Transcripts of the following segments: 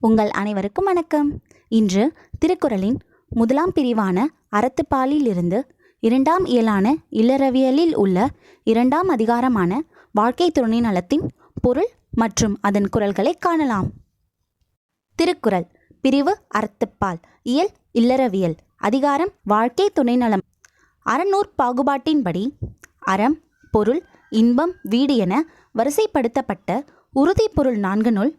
உங்கள் அனைவருக்கும் வணக்கம். இன்று திருக்குறளின் முதலாம் பிரிவான அறத்துப்பாலிலிருந்து இரண்டாம் இயலான இல்லறவியலில் உள்ள இரண்டாம் அதிகாரமான வாழ்க்கை துணை நலத்தின் பொருள் மற்றும் அதன் குரல்களை காணலாம். திருக்குறள் பிரிவு அறத்துப்பால் இயல் இல்லறவியல் அதிகாரம் வாழ்க்கை துணை நலம் அறநூற் பாகுபாட்டின்படி அறம் பொருள் இன்பம் வீடு என வரிசைப்படுத்தப்பட்ட உறுதி பொருள் நூல்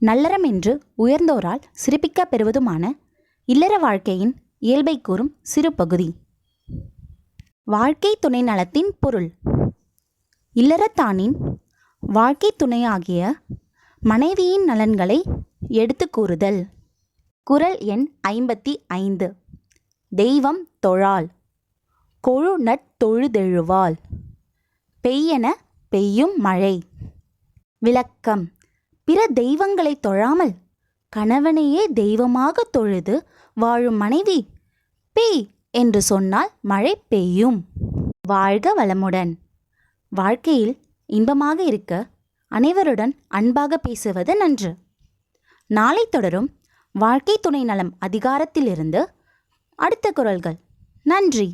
நல்லறம் என்று உயர்ந்தோரால் சிறப்பிக்க பெறுவதுமான இல்லற வாழ்க்கையின் இயல்பை கூறும் சிறு பகுதி. வாழ்க்கை துணை நலத்தின் பொருள். இல்லறத்தானின் வாழ்க்கை துணையாகிய மனைவியின் நலன்களை எடுத்து கூறுதல். குறள் எண் ஐம்பத்தி ஐந்து. தெய்வம் தொழால். கொழு நட்தொழுதெழுவாள் பெய்யென பெய்யும் மழை. விளக்கம். பிற தெய்வங்களை தொழாமல் கணவனையே தெய்வமாக தொழுது வாழும் மனைவி பேய் என்று சொன்னால் மழை பெய்யும். வாழ்க வளமுடன். வாழ்க்கையில் இன்பமாக இருக்க அனைவருடன் அன்பாக பேசுவது நன்று. நாளை தொடரும் வாழ்க்கை துணை நலம் அதிகாரத்திலிருந்து அடுத்த குரல்கள். நன்றி.